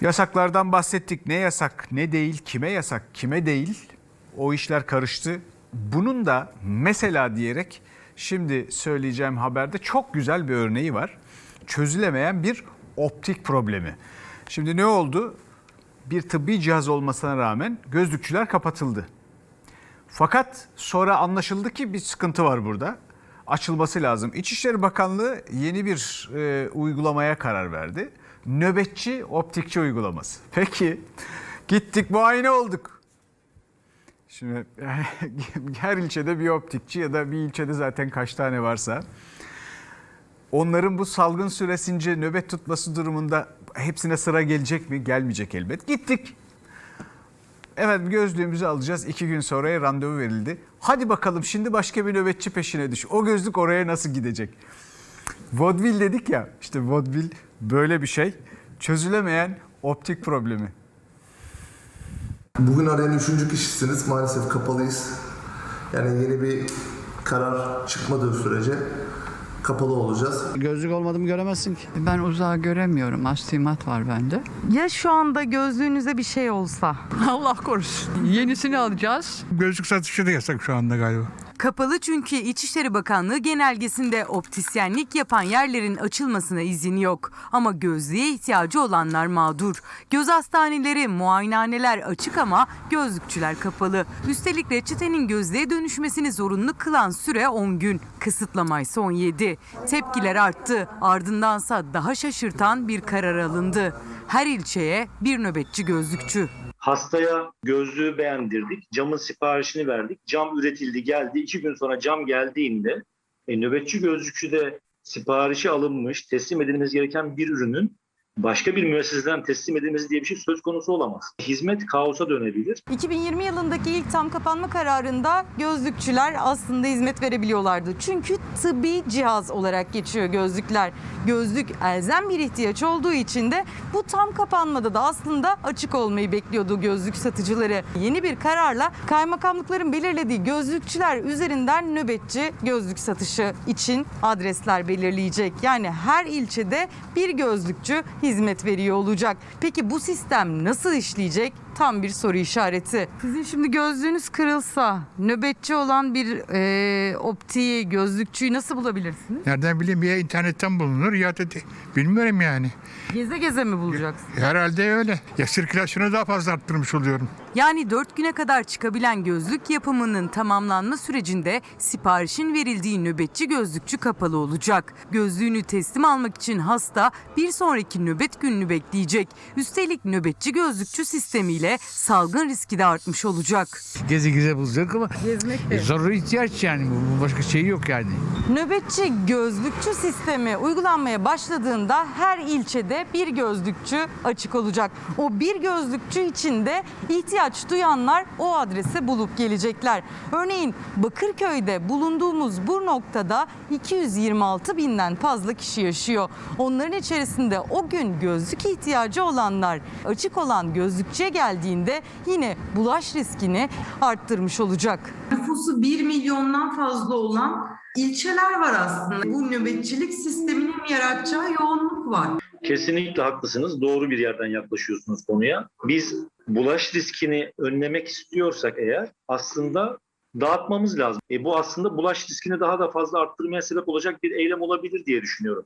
Yasaklardan bahsettik. Ne yasak, ne değil, kime yasak, kime değil. O işler karıştı. Bunun da mesela diyerek şimdi söyleyeceğim haberde çok güzel bir örneği var. Çözülemeyen bir optik problemi. Şimdi ne oldu? Bir tıbbi cihaz olmasına rağmen gözlükçüler kapatıldı. Fakat sonra anlaşıldı ki bir sıkıntı var burada. Açılması lazım. İçişleri Bakanlığı yeni bir e, uygulamaya karar verdi. Nöbetçi optikçi uygulaması. Peki gittik muayene olduk. Şimdi her ilçede bir optikçi ya da bir ilçede zaten kaç tane varsa onların bu salgın süresince nöbet tutması durumunda hepsine sıra gelecek mi? Gelmeyecek elbet. Gittik. Efendim gözlüğümüzü alacağız. İki gün sonraya randevu verildi. Hadi bakalım şimdi başka bir nöbetçi peşine düş. O gözlük oraya nasıl gidecek? Vodvil dedik ya. İşte vodvil böyle bir şey. Çözülemeyen optik problemi. Bugün arayan üçüncü kişisiniz. Maalesef kapalıyız. Yani yeni bir karar çıkmadığı sürece kapalı olacağız. Gözlük olmadı göremezsin ki. Ben uzağı göremiyorum. Astigmat var bende. Ya şu anda gözlüğünüze bir şey olsa? Allah korusun. Yenisini alacağız. Gözlük satışı da yasak şu anda galiba. Kapalı çünkü İçişleri Bakanlığı genelgesinde optisyenlik yapan yerlerin açılmasına izin yok. Ama gözlüğe ihtiyacı olanlar mağdur. Göz hastaneleri, muayenehaneler açık ama gözlükçüler kapalı. Üstelik reçetenin gözlüğe dönüşmesini zorunlu kılan süre 10 gün. Kısıtlama ise 17. Tepkiler arttı. Ardındansa daha şaşırtan bir karar alındı. Her ilçeye bir nöbetçi gözlükçü. Hastaya gözlüğü beğendirdik. Camın siparişini verdik. Cam üretildi geldi. İki gün sonra cam geldiğinde e, nöbetçi gözlükçü de siparişi alınmış, teslim edilmesi gereken bir ürünün başka bir müesseseden teslim edilmesi diye bir şey söz konusu olamaz. Hizmet kaosa dönebilir. 2020 yılındaki ilk tam kapanma kararında gözlükçüler aslında hizmet verebiliyorlardı. Çünkü tıbbi cihaz olarak geçiyor gözlükler. Gözlük elzem bir ihtiyaç olduğu için de bu tam kapanmada da aslında açık olmayı bekliyordu gözlük satıcıları. Yeni bir kararla kaymakamlıkların belirlediği gözlükçüler üzerinden nöbetçi gözlük satışı için adresler belirleyecek. Yani her ilçede bir gözlükçü hizmet veriyor olacak. Peki bu sistem nasıl işleyecek? Tam bir soru işareti. Sizin şimdi gözlüğünüz kırılsa nöbetçi olan bir e, optiği, gözlükçüyü nasıl bulabilirsiniz? Nereden bileyim ya internetten bulunur ya da de- bilmiyorum yani. Geze geze mi bulacaksınız? Herhalde öyle. Ya sirkülasyonu daha fazla arttırmış oluyorum. Yani 4 güne kadar çıkabilen gözlük yapımının tamamlanma sürecinde siparişin verildiği nöbetçi gözlükçü kapalı olacak. Gözlüğünü teslim almak için hasta bir sonraki nöbet gününü bekleyecek. Üstelik nöbetçi gözlükçü sistemiyle salgın riski de artmış olacak. Gezi gize bulacak ama Gezmek e, zaruri ihtiyaç yani bu bu başka şey yok yani. Nöbetçi gözlükçü sistemi uygulanmaya başladığında her ilçede bir gözlükçü açık olacak. O bir gözlükçü için de ihtiyaç duyanlar o adrese bulup gelecekler. Örneğin Bakırköy'de bulunduğumuz bu noktada 226 binden fazla kişi yaşıyor. Onların içerisinde o gün gözlük ihtiyacı olanlar açık olan gözlükçüye geldiğinde yine bulaş riskini arttırmış olacak. nüfusu 1 milyondan fazla olan ilçeler var aslında. Bu nöbetçilik sisteminin yaratacağı yoğunluk var. Kesinlikle haklısınız. Doğru bir yerden yaklaşıyorsunuz konuya. Biz bulaş riskini önlemek istiyorsak eğer aslında dağıtmamız lazım. E bu aslında bulaş riskini daha da fazla arttırmaya sebep olacak bir eylem olabilir diye düşünüyorum.